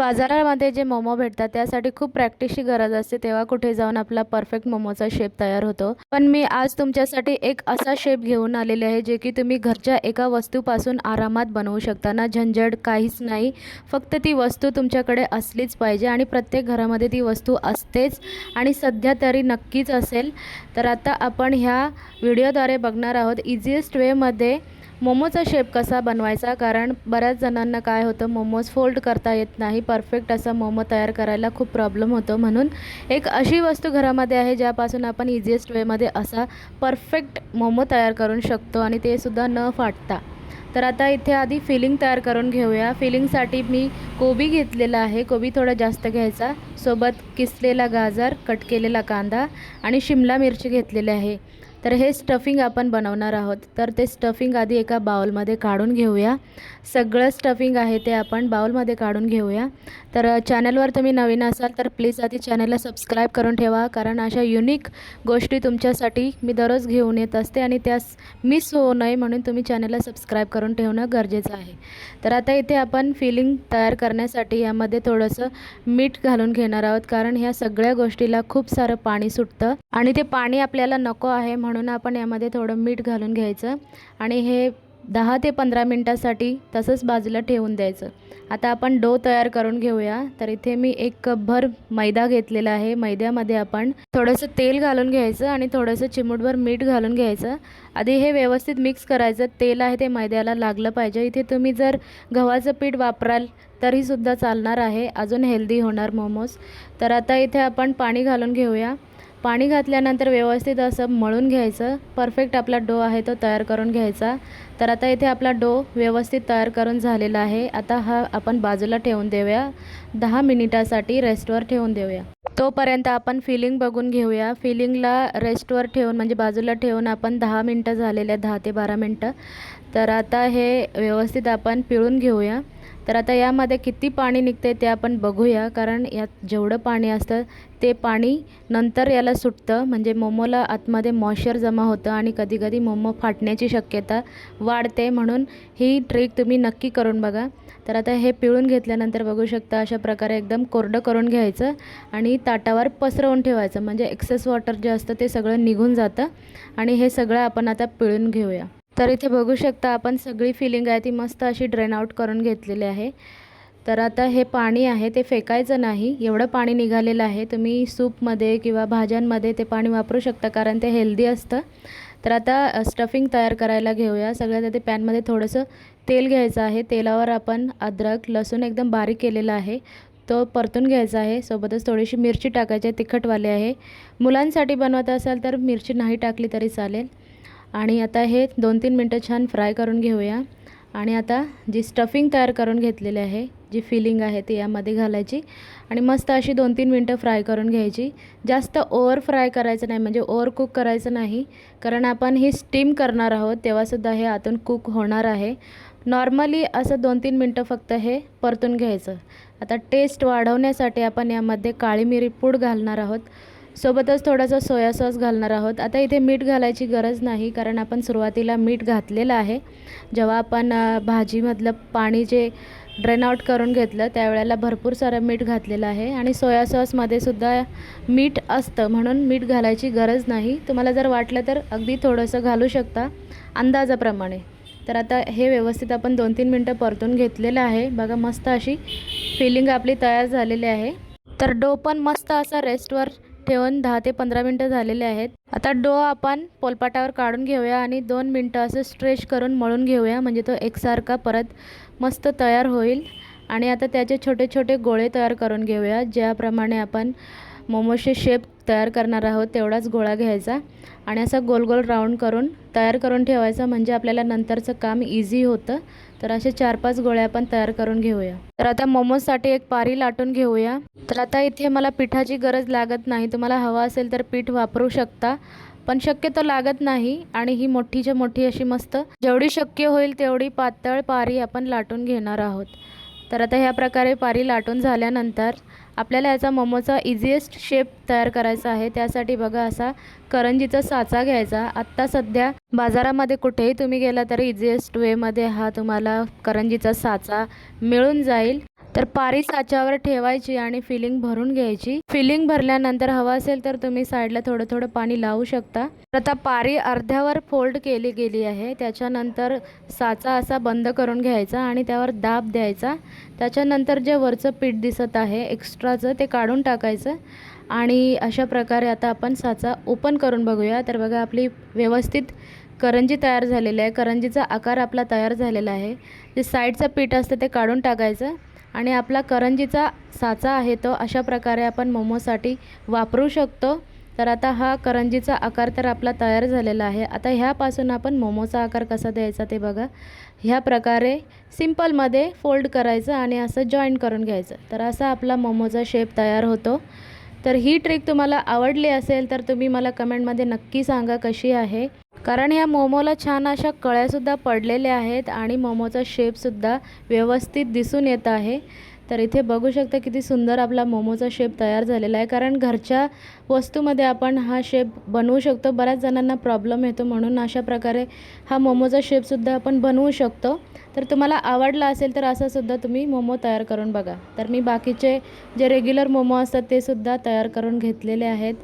बाजारामध्ये जे मोमो भेटतात त्यासाठी खूप प्रॅक्टिसची गरज असते तेव्हा कुठे जाऊन आपला परफेक्ट मोमोचा शेप तयार होतो. पण मी आज तुमच्यासाठी एक असा शेप घेऊन आलेले आहे जे की तुम्ही घरच्या एका वस्तूपासून आरामात बनवू शकता. ना झंझट काहीच नाही. फक्त ती वस्तू तुमच्याकडे असलीच पाहिजे आणि प्रत्येक घरामध्ये ती वस्तू असतेच आणि सध्या तरी नक्कीच असेल. तर आता आपण ह्या व्हिडिओद्वारे बघणार आहोत इझिएस्ट वेमध्ये मोमोचा शेप कसा बनवायचा? कारण बऱ्याच जणांना काय होतं मोमोज फोल्ड करता येत नाही. परफेक्ट असा मोमो तयार करायला खूप प्रॉब्लेम होतो म्हणून. एक अशी वस्तू घरामध्ये आहे ज्यापासून आपण इझिएस्ट वेमध्ये असा परफेक्ट मोमो तयार करू शकतो आणि ते सुद्धा न फाटता. तर आता इथे आधी फिलिंग तयार करून घेऊया. फिलिंगसाठी मी कोबी घेतलेला आहे. कोबी थोडा जास्त घ्यायचा. सोबत किसलेला गाजर कट केलेला कांदा आणि शिमला मिरची घेतलेली आहे. तर हे स्टफिंग आपण बनवणार आहोत. तर ते स्टफिंग आधी एका बाउलमध्ये काढून घेऊया. सगळं स्टफिंग आहे ते आपण बाउलमध्ये काढून घेऊया. तर चॅनलवर तुम्ही नवीन असाल तर प्लीज आधी चॅनलला सबस्क्राईब करून ठेवा. कारण अशा युनिक गोष्टी तुमच्यासाठी मी दररोज घेऊन येत असते आणि त्यास मिस होऊ नये म्हणून तुम्ही चॅनलला सबस्क्राईब करून ठेवणं गरजेचं आहे. तर आता इथे आपण फिलिंग तयार करण्यासाठी यामध्ये थोडंसं मीठ घालून घेणार आहोत. कारण ह्या सगळ्या गोष्टीला खूप सारं पाणी सुटतं. आणि ते पाणी आपल्याला नको आहे म्हणून म्हणून आपण यामध्ये थोडं मीठ घालून घ्यायचं आणि हे दहा ते पंधरा मिनटासाठी तसंच बाजूला ठेवून द्यायचं. आता आपण डो तयार करून घेऊया. तर इथे मी एक कपभर मैदा घेतलेला आहे. मैद्यामध्ये आपण थोडंसं तेल घालून घ्यायचं आणि थोडंसं चिमूटभर मीठ घालून घ्यायचं. आधी हे व्यवस्थित मिक्स करायचं. तेल आहे ते मैद्याला लागलं पाहिजे. इथे तुम्ही जर गव्हाचं पीठ वापराल तरीसुद्धा चालणार आहे. अजून हेल्दी होणार मोमोज. तर आता इथे आपण पाणी घालून घेऊया. पाणी घातल्यानंतर व्यवस्थित असं मळून घ्यायचं. परफेक्ट आपला डो आहे तो तयार करून घ्यायचा. तर आता इथे आपला डो व्यवस्थित तयार करून झालेला आहे. आता हा आपण बाजूला ठेवून देऊया. दहा मिनिटासाठी रेस्टवर ठेवून देऊया. तोपर्यंत आपण फिलिंग बघून घेऊया. फिलिंगला रेस्टवर ठेवून म्हणजे बाजूला ठेवून आपण दहा मिनटं झालेले दहा ते बारा मिनटं. तर आता हे व्यवस्थित आपण पिळून घेऊया. तर आता यामध्ये किती पाणी निघते ते आपण बघूया कारण यात जेवढं पाणी असतं ते पाणी नंतर याला सुटतं. म्हणजे मोमोला आतमध्ये मॉइश्चर जमा होतं आणि कधीकधी मोमो फाटण्याची शक्यता वाढते म्हणून ही ट्रिक तुम्ही नक्की करून बघा. तर आता हे पिळून घेतल्यानंतर बघू शकता अशा प्रकारे एकदम कोरडं करून घ्यायचं आणि ताटावर पसरवून ठेवायचं. म्हणजे एक्सेस वॉटर जे असतं ते सगळं निघून जातं आणि हे सगळं आपण आता पिळून घेऊया. तर इथे बघू शकता आपण सगळी फिलिंग आहे ती मस्त अशी ड्रेन आउट करून घेतलेली आहे. तर आता हे पाणी आहे ते फेकायचं नाही. एवढं पाणी निघालेलं आहे. तुम्ही सूपमध्ये किंवा भाज्यांमध्ये ते पाणी वापरू शकता कारण ते हेल्दी असतं. तर आता स्टफिंग तयार करायला घेऊया. सगळ्यात आधी पॅनमध्ये थोडंसं तेल घ्यायचं आहे. तेलावर आपण अद्रक लसूण एकदम बारीक केलेला आहे. तो परतून घ्यायचा आहे. सोबतच थोडीशी मिरची टाकायची आहे तिखटवाले आहे. मुलांसाठी बनवत असाल तर मिरची नाही टाकली तरी चालेल. आणि आता हे दोन तीन मिनटं छान फ्राय करून घेऊया. आणि आता जी स्टफिंग तयार करून घेतलेली आहे जी फिलिंग आहे ती यामध्ये घालायची. आणि मस्त अशी दोन तीन मिनटं फ्राय करून घ्यायची. जास्त ओवर फ्राय करायचं नाही म्हणजे ओवर कुक करायचं नाही कारण आपण ही स्टीम करणार आहोत तेव्हासुद्धा हे आतून कुक होणार आहे. नॉर्मली असं दोन तीन मिनटं फक्त हे परतून घ्यायचं. आता टेस्ट वाढवण्यासाठी आपण यामध्ये काळी मिरी पूड घालणार आहोत. सोबतच थोडासा सोया सॉस घालणार आहोत. आता इथे मीठ घालायची गरज नाही कारण आपण सुरुवातीला मीठ घातलेलं आहे. जेव्हा आपण भाजीमधलं पाणी जे ड्रेन आउट करून घेतलं त्यावेळेला भरपूर सारं मीठ घातलेलं आहे. आणि सोया सॉसमध्ये सुद्धा मीठ असतं म्हणून मीठ घालायची गरज नाही. तुम्हाला जर वाटलं तर अगदी थोडंसं घालू शकता अंदाजाप्रमाणे. तर आता हे व्यवस्थित आपण दोन तीन मिनटं परतून घेतलेलं आहे. बघा मस्त अशी फिलिंग आपली तयार झालेली आहे. तर डो पण मस्त असा रेस्टवर ठेवून दहा ते पंधरा मिनटं झालेले आहेत. आता डो आपण पोलपाटावर काढून घेऊया आणि दोन मिनटं असं स्ट्रेच करून मळून घेऊया. म्हणजे तो एकसारखा परत मस्त तयार होईल. आणि आता त्याचे छोटे छोटे गोळे तयार करून घेऊया. ज्याप्रमाणे आपण मोमोजचे शेप तयार करणार आहोत तेवढाच गोळा घ्यायचा. आणि असा गोल गोल राऊंड करून तयार करून ठेवायचा म्हणजे आपल्याला नंतरचं काम इझी होतं. तर असे चार पाच गोळ्या आपण तयार करून घेऊया. तर आता मोमोजसाठी एक पारी लाटून घेऊया. तर आता इथे मला पिठाची गरज लागत नाही. तुम्हाला हवा असेल तर पीठ वापरू शकता. पण शक्यतो लागत नाही आणि ही मोठीच्या मोठी अशी मस्त जेवढी शक्य होईल तेवढी पातळ पारी आपण लाटून घेणार आहोत. तर आता ह्या प्रकारे पारी लाटून झाल्यानंतर आपल्याला याचा मोमोचा इझिएस्ट शेप तयार करायचा आहे. त्यासाठी बघा असा करंजीचा साचा घ्यायचा. आत्ता सध्या बाजारामध्ये कुठेही तुम्ही गेला तरी इझिएस्ट वेमध्ये हा तुम्हाला करंजीचा साचा मिळून जाईल. तर पारी साच्यावर ठेवायची आणि फिलिंग भरून घ्यायची. फिलिंग भरल्यानंतर हवं असेल तर तुम्ही साईडला थोडं थोडं पाणी लावू शकता. तर आता पारी अर्ध्यावर फोल्ड केली गेली आहे. त्याच्यानंतर साचा असा बंद करून घ्यायचा आणि त्यावर दाब द्यायचा. त्याच्यानंतर जे वरचं पीठ दिसत आहे एक्स्ट्राचं ते काढून टाकायचं. आणि अशा प्रकारे आता आपण साचा ओपन करून बघूया. तर बघा आपली व्यवस्थित करंजी तयार झालेली आहे. करंजीचा आकार आपला तयार झालेला आहे. जे साईडचं पीठ असतं ते काढून टाकायचं. आणि आपला करंजीचा साचा आहे तो अशा प्रकारे आपण मोमोसाठी वापरू शकतो. तर आता हा करंजीचा आकार तर आपला तयार झालेला आहे. आता ह्यापासून आपण मोमोचा आकार कसा द्यायचा ते बघा. ह्या प्रकारे सिम्पलमध्ये फोल्ड करायचं आणि असं जॉईन करून घ्यायचं. तर असा आपला मोमोचा शेप तयार होतो. तर ही ट्रिक तुम्हाला आवडली असेल तर तुम्ही मला कमेंटमध्ये नक्की सांगा कशी आहे. कारण ह्या मोमोला छान अशा कळ्यासुद्धा पडलेल्या आहेत आणि मोमोचा शेपसुद्धा व्यवस्थित दिसून येत आहे. तर इथे बघू शकता किती सुंदर आपला मोमोचा शेप तयार झालेला आहे. कारण घरच्या वस्तूमध्ये आपण हा शेप बनवू शकतो. बऱ्याच जणांना प्रॉब्लेम येतो म्हणून अशा प्रकारे हा मोमोचा शेपसुद्धा आपण बनवू शकतो. तर तुम्हाला आवडला असेल तर असासुद्धा तुम्ही मोमो तयार करून बघा. तर मी बाकीचे जे रेग्युलर मोमो असतात ते सुद्धा तयार करून घेतलेले आहेत.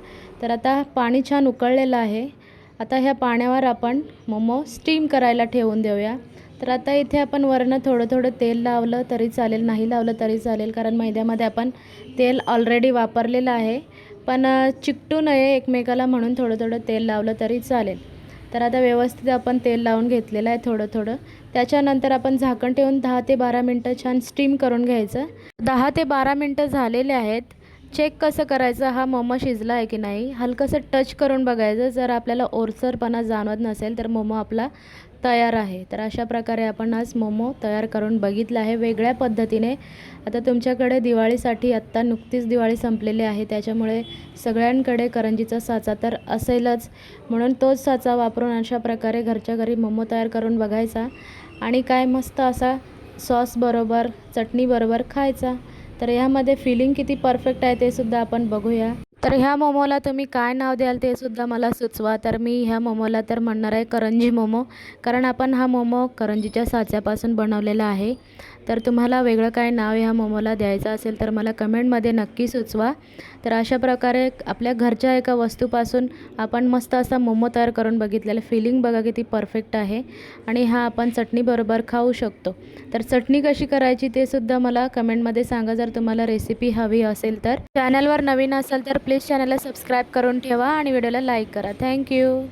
तर आता पाणी छान उकळलेलं आहे. आता ह्या पाण्यावर आपण मोमो स्टीम करायला ठेवून देऊया. तर आता इथे आपण वरनं थोडं थोडं तेल लावलं तरी चालेल नाही लावलं तरी चालेल कारण मैद्यामध्ये आपण तेल ऑलरेडी वापरलेलं आहे. पण चिकटू नये एकमेकाला म्हणून थोडं थोडं तेल लावलं तरी चालेल. तर आता व्यवस्थित आपण तेल लावून घेतलेलं आहे थोडं थोडं. त्याच्यानंतर आपण झाकण ठेवून दहा ते बारा मिनटं छान स्टीम करून घ्यायचं. दहा ते बारा मिनटं झालेले आहेत. चेक कसं करायचं हा मोमो शिजला आहे की नाही हलकंसं टच करून बघायचं. जर आपल्याला ओरसरपणा जाणवत नसेल तर मोमो आपला तयार आहे. तर अशा प्रकारे आपण आज मोमो तयार करून बघितला आहे. वेगळ्या पद्धतीने आता तुमच्याकडे दिवाळीसाठी आत्ता नुकतीच दिवाळी संपलेली आहे. त्याच्यामुळे सगळ्यांकडे करंजीचा साचा तर असेलच. म्हणून तोच साचा वापरून अशा प्रकारे घरच्या घरी मोमो तयार करून बघायचा. आणि काय मस्त असा सॉसबरोबर चटणीबरोबर खायचा. तर ह्यामध्ये फिलिंग किती परफेक्ट आहे ते सुद्धा आपण बघूया. तर ह्या मोमोला तुम्ही काय नाव द्याल ते सुद्धा मला सुचवा. तर मी ह्या मोमोला तर म्हणणार आहे करंजी मोमो. कारण आपण हा मोमो करंजीच्या साच्यापासून बनवलेला आहे. तर तुम्हाला वेगळं काय नाव ह्या मोमोला द्यायचं असेल तर मला कमेंटमध्ये नक्की सुचवा. तर अशा प्रकारे आपल्या घरच्या एका वस्तूपासून आपण मस्त असा मोमो तयार करून बघितलेला. फिलिंग बघा किती परफेक्ट आहे. आणि हा आपण चटणीबरोबर खाऊ शकतो. तर चटणी कशी करायची ते सुद्धा मला कमेंटमध्ये सांगा. जर तुम्हाला रेसिपी हवी असेल तर. चॅनलवर नवीन असेल तर प्लीज चॅनलला सबस्क्राईब करून ठेवा आणि व्हिडिओला लाईक करा. थँक्यू